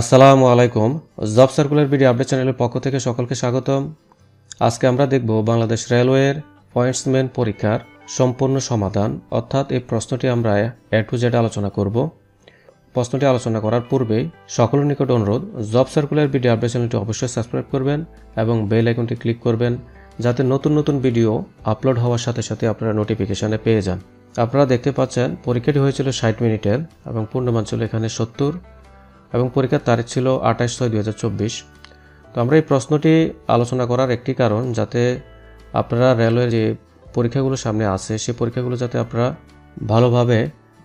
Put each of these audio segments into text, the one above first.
আসসালামু আলাইকুম। Job circular video update চ্যানেলের পক্ষ থেকে সকলকে স্বাগতম। আজকে আমরা দেখব বাংলাদেশ রেলওয়ের পয়েন্টসম্যান পরীক্ষার সম্পূর্ণ সমাধান, অর্থাৎ এই প্রশ্নটি আমরা এ টু জেড আলোচনা করব। প্রশ্নটি আলোচনা করার পূর্বেই সকলের নিকট অনুরোধ, জব সার্কুলার ভিডিও আপডেট চ্যানেলটি অবশ্যই সাবস্ক্রাইব করবেন এবং বেল আইকনটি ক্লিক করবেন যাতে নতুন নতুন ভিডিও আপলোড হওয়ার সাথে সাথে আপনারা নোটিফিকেশানে পেয়ে যান। আপনারা দেখতে পাচ্ছেন, পরীক্ষাটি হয়েছিল ষাট মিনিটের এবং পূর্ণমান ছিল এখানে সত্তর। এবং পরীক্ষার তারিখ ছিল আঠাশ ছয় চব্বিশ। তো আমরা এই প্রশ্নটি আলোচনা করার একটি কারণ যাতে আপনারা রেলওয়ের যে পরীক্ষাগুলো সামনে আছে, সেই পরীক্ষাগুলো যাতে আপনারা ভালোভাবে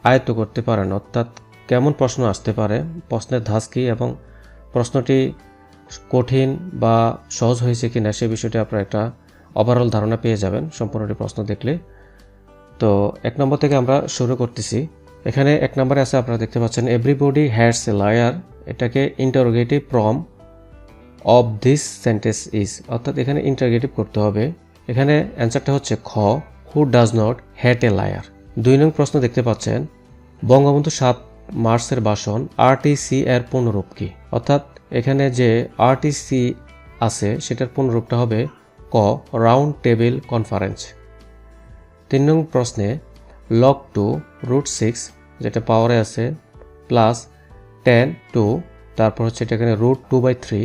আয়ত্ত করতে পারেন। অর্থাৎ কেমন প্রশ্ন আসতে পারে, প্রশ্নের ধাঁচ কী এবং প্রশ্নটি কঠিন বা সহজ হয়েছে কি না সে বিষয়টি আপনারা একটা ওভারঅল ধারণা পেয়ে যাবেন সম্পূর্ণটি প্রশ্ন দেখলে। তো এক নম্বর থেকে আমরা শুরু করতেছি। এখানে এক নম্বরে আছে, আপনারা দেখতে পাচ্ছেন এভরিবডি হ্যাডস এ লায়ার এটাকে interrogative form of this sentence is অর্থাৎ এখানে ইন্টারোগেটিভ করতে হবে। এখানে অ্যান্সারটা হচ্ছে খ who does not hate a liar দুই নং প্রশ্ন দেখতে পাচ্ছেন, বঙ্গবন্ধু সাত মার্চের ভাষণ আরটিসি এর পূর্ণরূপ কি? অর্থাৎ এখানে যে আরটিসি আছে, সেটার পূর্ণরূপটা হবে ক রাউন্ড টেবিল কনফারেন্স তিন নং প্রশ্নে লগ টু রুট সিক্স যেটা পাওয়ারে আছে প্লাস টেন টু তারপর হচ্ছে এটা এখানে রুট টু বাই থ্রি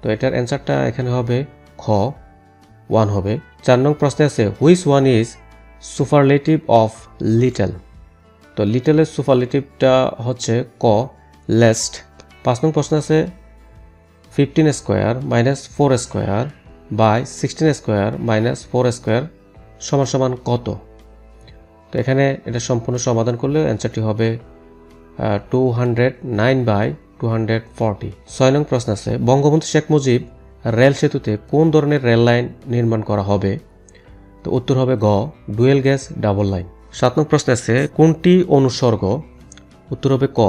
তো এটার অ্যান্সারটা এখানে হবে খ ওয়ান হবে। চার নং প্রশ্নে আছে which one is superlative of little তো লিটলের সুপারলেটিভটা হচ্ছে ক লেস্ট পাঁচ নং প্রশ্ন আছে fifteen square minus four square by sixteen square minus four square সমান সমান কত? তো এখানে এটা সম্পূর্ণ সমাধান করলে অ্যান্সারটি হবে two hundred nine by two hundred forty ছয় নং প্রশ্ন আছে, বঙ্গবন্ধু শেখ মুজিব রেল সেতুতে কোন ধরনের রেল লাইন নির্মাণ করা হবে? তো উত্তর হবে গ, ডুয়েল গ্যাস, ডাবল লাইন। সাত নং প্রশ্ন আছে, কোনটি অনুসর্গ? উত্তর হবে ক,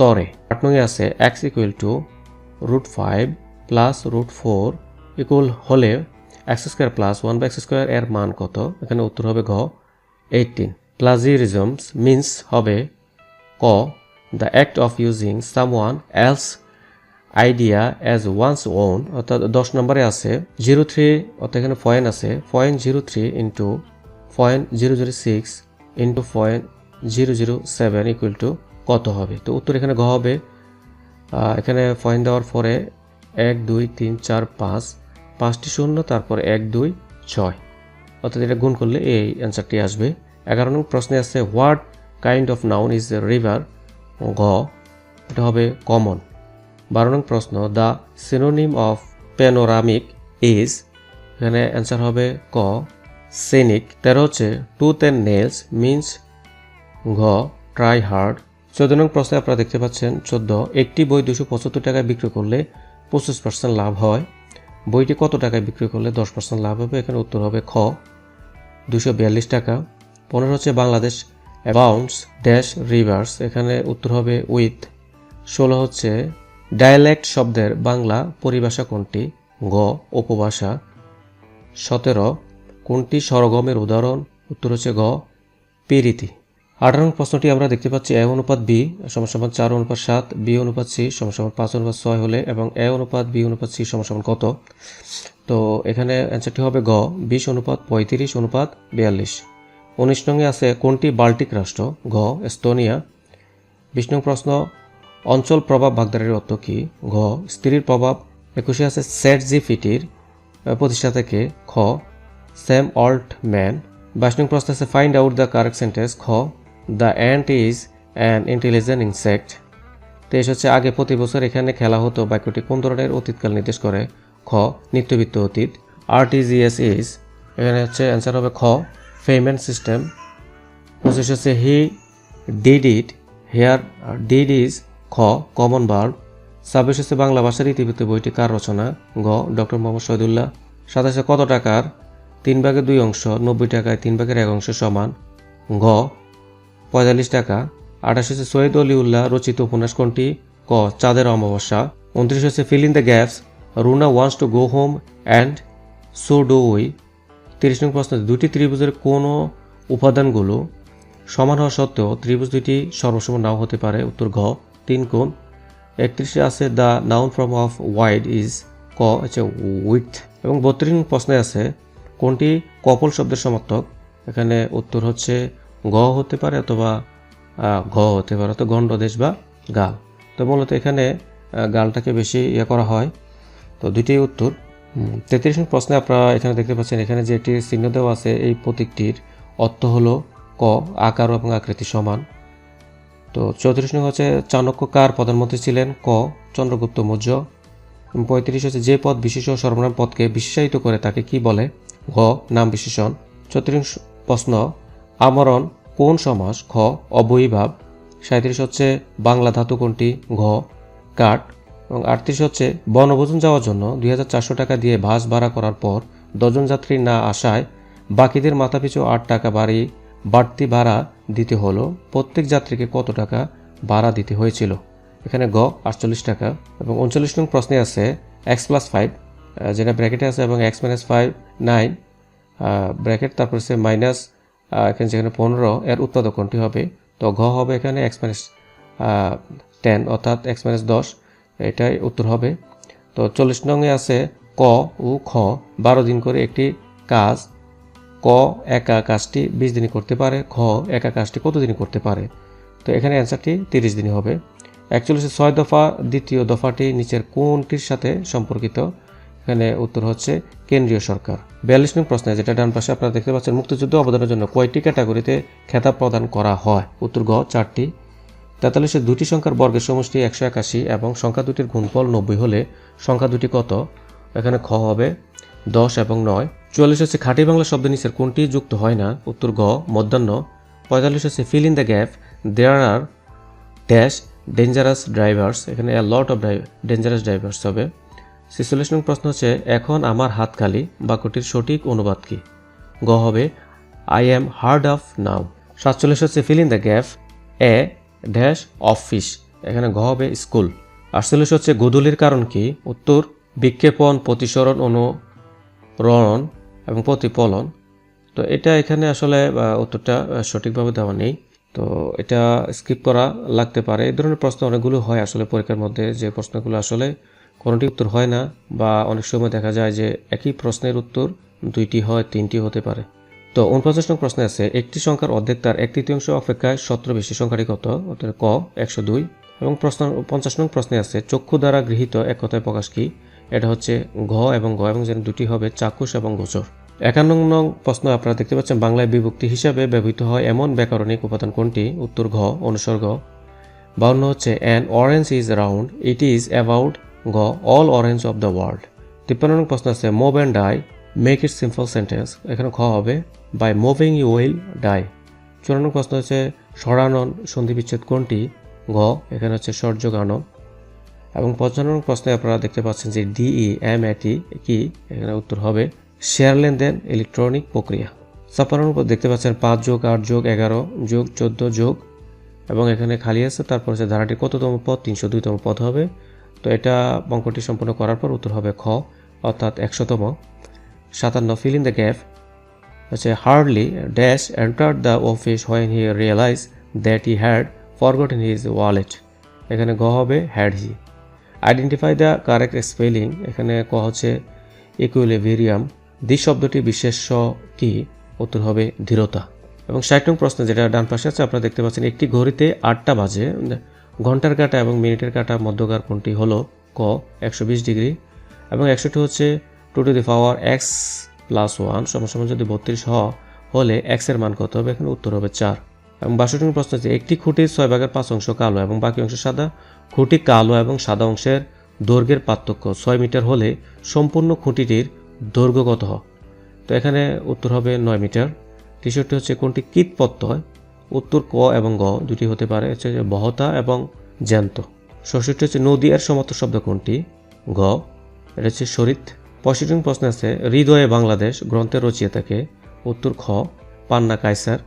তরে। আট নং আছে x equal to root five plus root four equal হলে x square plus one by x square এর মান কত? এখানে উত্তর হবে ঘ এইটিন প্লাজিরিজমস মিন্স হবে ক the act of using someone else idea as one's own অর্থাৎ দশ নম্বরে আছে জিরো থ্রি অর্থাৎ এখানে পয়েন্ট আছে point zero three into point zero zero six into point zero zero seven equal to কত হবে? তো উত্তর এখানে ঘ হবে। এখানে পয়েন্ট দেওয়ার পরে এক, দুই, তিন, চার, পাঁচ, পাঁচটি শূন্য, তারপর এক, দুই, ছয়। অর্থাৎ এটা গুণ করলে এই অ্যান্সারটি আসবে। এগারো নং প্রশ্নে আছে what kind of noun is river গ, এটা হবে কমন বারো নং প্রশ্ন the synonym of panoramic is এখানে অ্যান্সার হবে ক সেনিক তেরো হচ্ছে টুথ অ্যান্ড নেলস মিন্স ঘ ট্রাই হার্ড চোদ্দ নং প্রশ্নে আপনারা দেখতে পাচ্ছেন, চোদ্দ, একটি বই দুশো পঁচাত্তর টাকায় বিক্রি করলে পঁচিশ পার্সেন্ট লাভ হয়। বইটি কত টাকায় বিক্রি করলে দশ পার্সেন্ট লাভ হবে? এখানে উত্তর হবে খ, দুশো বিয়াল্লিশ টাকা। পনেরো হচ্ছে বাংলাদেশ অ্যাবাউন্ডস ড্যাশ রিভার্স এখানে উত্তর হবে উইথ ষোলো হচ্ছে ডায়ালেক্ট শব্দের বাংলা পরিভাষা কোনটি, গ, উপভাষা, সতেরো, কোনটি স্বরগমের উদাহরণ, উত্তর হচ্ছে গ, পিরিতি। আঠারো প্রশ্নটি আমরা দেখতে পাচ্ছি এ অনুপাত বি সমান চার অনুপাত সাত, বি অনুপাত সি সমান পাঁচ অনুপাত ছয় হলে, এবং এ অনুপাত বি অনুপাত সি সমান কত? তো এখানে অ্যান্সারটি হবে গ, বিশ অনুপাত পঁয়ত্রিশ অনুপাত বিয়াল্লিশ। উনিশ নংয়ে আছে কোনটি বাল্টিক রাষ্ট্র? ঘ এস্তোনিয়া। বিশ নং প্রশ্ন অঞ্চল প্রভাব ভাগদারের অর্থ কী? ঘ স্ত্রীর প্রভাব। একুশে আছে সেট জি ফিটির আহ, থেকে। খ স্যাম অল্ট ম্যান। বাইশ নং প্রশ্ন আছে find out the correct sentence. খ the ant is an intelligent insect. তেইশ হচ্ছে আগে প্রতি বছর এখানে খেলা হতো বাক্যটি কোন ধরনের অতীতকাল নির্দেশ করে? খ নিত্যবিত্ত অতীত। আরটিজিএস ইজ এখানে হচ্ছে অ্যান্সার হবে খ পেমেন্ট সিস্টেম পঁচিশ হচ্ছে he did it here did is খ কমন ভার্ব ছাব্বিশ হচ্ছে বাংলা ভাষার ইতিবৃত্ত বইটি কার রচনা? গ, ডক্টর মোহাম্মদ শহীদুল্লাহ। সাতাশে কত টাকার? তিন ভাগের দুই অংশ, নব্বই টাকায় তিন ভাগের এক অংশ সমান। ঘ, পঁয়তাল্লিশ টাকা। আঠাশ হচ্ছে সৈয়দ অলিউল্লাহ রচিত উপন্যাস কোনটি? ক, চাঁদের অমাবস্যা। উনত্রিশ হচ্ছে fill in the gaps Runa wants to go home and so do we তিরিশ নং প্রশ্ন, দুটি ত্রিভুজের কোনো উপাদানগুলো সমান হওয়া সত্ত্বেও ত্রিভুজ দুটি সর্বসম নাও হতে পারে? উত্তর ঘ, তিন কোণ। একত্রিশে আছে the noun form of wide is ক, হচ্ছে উইথ এবং বত্রিশ প্রশ্নে আছে কোনটি কপল শব্দের সমর্থক? এখানে উত্তর হচ্ছে গ হতে পারে অথবা ঘ হতে পারে অথবা গণ্ডদেশ বা গাল। তো মূলত এখানে গালটাকে বেশি ইয়ে করা হয়। তো দুটি উত্তর। তেত্রিশ প্রশ্নে আপনারা এখানে দেখতে পাচ্ছেন, এখানে যে একটি চিহ্ন দেওয়া আছে, এই প্রতীকটির অর্থ হলো ক, আকার এবং আকৃতি সমান। তো চৌত্রিশ নং হচ্ছে চাণক্য কার প্রধানমন্ত্রী ছিলেন? ক, চন্দ্রগুপ্ত মৌর্য। পঁয়ত্রিশ হচ্ছে যে পদ বিশেষ সর্বনাম পদকে বিশেষায়িত করে তাকে কি বলে? ঘ, নাম বিশেষণ। চৌত্রিশ প্রশ্ন, আমরণ কোন সমাস? খ অবয়ীভাব সাঁত্রিশ হচ্ছে বাংলা ধাতু কোনটি? ঘ, কাঠ। এবং আটত্রিশ হচ্ছে বনভোজন যাওয়ার জন্য দুই হাজার চারশো টাকা দিয়ে বাস ভাড়া করার পর দশজন যাত্রী না আসায় বাকিদের মাথাপিছু আট টাকা বাড়ি বাড়তি ভাড়া দিতে হলো। প্রত্যেক যাত্রীকে কত টাকা ভাড়া দিতে হয়েছিল? এখানে গ, আটচল্লিশ টাকা এবং উনচল্লিশ নং প্রশ্নে আছে এক্স প্লাস ফাইভ যেটা ব্র্যাকেটে আছে এবং x minus five nine bracket, তারপর হচ্ছে মাইনাস এখানে যেখানে পনেরো, এর উৎপাদক কোনটি হবে? তো ঘ হবে এখানে এক্স মাইনাস টেন অর্থাৎ এক্স মাইনাস দশ এটাই উত্তর হবে। তো চল্লিশ নংয়ে আছে ক ও খ, বারো দিন করে একটি কাজ। ক একা কাজটি বিশ দিনই করতে পারে, খ একা কাজটি কত দিনই করতে পারে? তো এখানে অ্যান্সারটি তিরিশ দিনই হবে। অ্যাকচুয়ালি ছয় দফা, দ্বিতীয় দফাটি নিচের কোনটির সাথে সম্পর্কিত? এখানে উত্তর হচ্ছে কেন্দ্রীয় সরকার। বিয়াল্লিশ নং প্রশ্নে যেটা ডান পাশে আপনারা দেখতে পাচ্ছেন, মুক্তিযুদ্ধ অবদানের জন্য কয়টি ক্যাটাগরিতে খেতাব প্রদান করা হয়? উত্তর গ, চারটি। তেতাল্লিশে দুটি সংখ্যার বর্গের সমষ্টি একশো একাশি এবং সংখ্যা দুটির গুণফল নব্বই হলে সংখ্যা দুটি কত? এখানে খ হবে, দশ এবং নয়। চুয়াল্লিশ হচ্ছে খাঁটি বাংলা শব্দ নিচের কোনটি যুক্ত হয় না? উত্তর গ, মধ্যাহ্ন। পঁয়তাল্লিশ হচ্ছে fill in the gap there are dash dangerous drivers এখানে a lot of dangerous drivers হবে। ছেচল্লিশ প্রশ্ন হচ্ছে, এখন আমার হাত খালি, বাক্যটির সঠিক অনুবাদ কি? গ হবে I am hard of now সাতচল্লিশ হচ্ছে fill in the gap a dash of fish এখানে ঘ হবে স্কুল। আটচল্লিশ হচ্ছে গোধূলির কারণ কি? উত্তর, বিক্ষেপণ, প্রতিসরণ অনুরণ এবং প্রতিফলন। তো এটা এখানে আসলে উত্তরটা সঠিকভাবে দেওয়া নেই। তো এটা স্কিপ করা লাগতে পারে। এই ধরনের প্রশ্ন অনেকগুলো হয় আসলে পরীক্ষার মধ্যে। যে প্রশ্নগুলো আসলে কোনোটি উত্তর হয় না বা অনেক সময় দেখা যায় যে একই প্রশ্নের উত্তর দুইটি হয়, তিনটি হতে পারে। তো উনপঞ্চাশ নং প্রশ্নে আছে, একটি সংখ্যার অর্ধেক তার এক তৃতীয়াংশ অপেক্ষায় সতেরো বেশি সংখ্যাটি কত? অর্থাৎ ক, একশো দুই। এবং প্রশ্ন, পঞ্চাশ নং প্রশ্নে আছে, চক্ষু দ্বারা গৃহীত এক কথায় প্রকাশ কি? এটা হচ্ছে ঘ এবং গ এবং যেন দুটি হবে, চাক্ষুষ এবং গোচর। একান্ন নং প্রশ্ন আপনারা দেখতে পাচ্ছেন, বাংলায় বিভক্তি হিসাবে ব্যবহৃত হয় এমন ব্যাকরণিক উপাদান কোনটি? উত্তর ঘ, অনুসর্গ। বাউন্ন হচ্ছে an orange is round it is about গ all orange of the world তিপ্পান্ন নং প্রশ্ন আছে move and die make it simple sentence এখানে খ হবে by moving you will die চুরান্ন প্রশ্ন হচ্ছে সরানন সন্ধি বিচ্ছেদ কোনটি? ঘ এখানে হচ্ছে সূর্য গানো এবং পঞ্চান্ন প্রশ্নে আপনারা দেখতে পাচ্ছেন যে ডিই এম এটি কি? এখানে উত্তর হবে শেয়ার লেনদেন ইলেকট্রনিক প্রক্রিয়া। ছাপ্পান্ন দেখতে পাচ্ছেন, পাঁচ যোগ আট যোগ এগারো যোগ চোদ্দ যোগ। এবং এখানে খালি আছে, তারপর হচ্ছে ধারাটির কততম পদ? তিনশো দুইতম পদ হবে। তো এটা অঙ্কটি সম্পূর্ণ করার পর উত্তর হবে খ, অর্থাৎ একশোতম। সাতান্ন ফিল ইন দ্য গ্যাপ হচ্ছে hardly dash enter the office when he realize that he had forgotten his wallet এখানে গ হবে had he identify the correct spelling এখানে ক হচ্ছে ইকুইলেভেরিয়াম দি শব্দটি বিশেষ্য কি? উত্তর হবে ধীরতা। এবং ষাট নং প্রশ্ন যেটা ডান পাশে আছে, আপনারা দেখতে পাচ্ছেন একটি ঘড়িতে আটটা বাজে। ঘণ্টার কাটা এবং মিনিটের কাটা মধ্যকার কোনটি হলো ক? একশো বিশ ডিগ্রি। এবং একশোটি হচ্ছে two to the power x plus one সমসমান যদি বত্রিশ হ হলে এক্সের মান কত হবে? এখানে উত্তর হবে চার। এবং বাষট্টি প্রশ্ন হচ্ছে, একটি খুঁটির ছয় ভাগের পাঁচ অংশ কালো এবং বাকি অংশ সাদা? খুঁটি কালো এবং সাদা অংশের দৈর্ঘ্যের পার্থক্য ছয় মিটার হলে সম্পূর্ণ খুঁটিটির দৈর্ঘ্য কত হয়? তো এখানে উত্তর হবে নয় মিটার। তেষট্টি হচ্ছে, কোনটি কীট প্রত্যয় উত্তর ক এবং গ দুটি হতে পারে। হচ্ছে বহতা এবং জ্যান্ত। ষষ্ঠটি হচ্ছে, নদী আর সমর্থ শব্দ কোনটি? গ। এটা হচ্ছে শরিত পঁয়ষট্টি প্রশ্ন আছে, হৃদয়ে বাংলাদেশ গ্রন্থের রচয়িতাকে উত্তর খ, পান্না কাইসার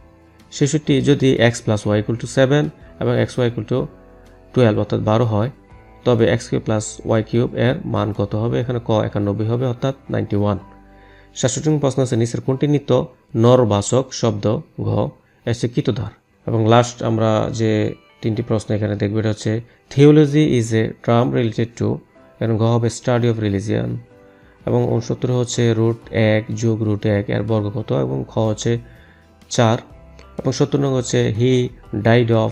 শিশুটি যদি x plus y equal to seven এবং x y equal to twelve অর্থাৎ বারো হয়, তবে x cube plus y cube এর মান কত হবে? এখানে ক একানব্বই হবে, অর্থাৎ নাইনটি ওয়ান সাতষট্টি প্রশ্ন আছে, নিচের কোনটি নিত্য? নরবাচক শব্দ, ঘ এসে কৃতধার? এবং লাস্ট আমরা যে তিনটি প্রশ্ন এখানে দেখবে, এটা হচ্ছে theology is a term related to এবং ঘ হবে স্টাডি অফ রিলিজিয়ান এবং উনসত্তর হচ্ছে রুট এক যোগ রুট এক, এর বর্গ কত? এবং খ হচ্ছে চার। এবং সত্তর নং হচ্ছে he died of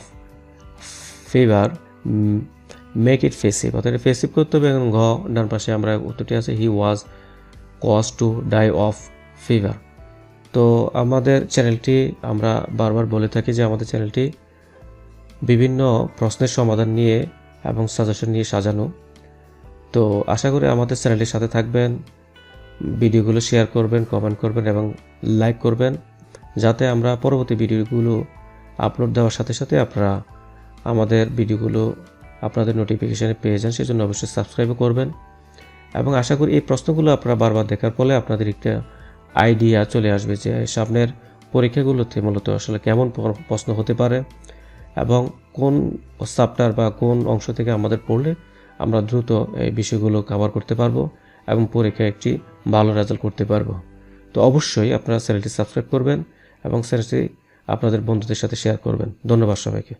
fever make it passive অর্থাৎ ফেসিভ করতে হবে এবং ঘ, ডান পাশে আমরা উত্তরটি আছে he was caused to die of fever তো আমাদের চ্যানেলটি আমরা বারবার বলে থাকি যে আমাদের চ্যানেলটি বিভিন্ন প্রশ্নের সমাধান নিয়ে এবং সাজেশন নিয়ে সাজানো। তো আশা করি আমাদের চ্যানেলটির সাথে থাকবেন, ভিডিওগুলো শেয়ার করবেন কমেন্ট করবেন এবং লাইক করবেন, যাতে আমরা পরবর্তী ভিডিওগুলো আপলোড দেওয়ার সাথে সাথে আপনারা আমাদের ভিডিওগুলো আপনাদের নোটিফিকেশানে পেয়ে যান, সেজন্য অবশ্যই সাবস্ক্রাইবও করবেন। এবং আশা করি এই প্রশ্নগুলো আপনারা বারবার দেখার ফলে আপনাদের একটা আইডিয়া চলে আসবে যে সামনের পরীক্ষাগুলোতে মূলত আসলে কেমন প্রশ্ন হতে পারে এবং কোন চ্যাপ্টার বা কোন অংশ থেকে আমাদের পড়লে আমরা দ্রুত এই বিষয়গুলো কভার করতে পারব এবং পরীক্ষায় একটি ভালো রেজাল্ট করতে পারব। তো অবশ্যই আপনারা চ্যানেলটি সাবস্ক্রাইব করবেন এবং চ্যানেলটি আপনাদের বন্ধুদের সাথে শেয়ার করবেন। ধন্যবাদ সবাইকে।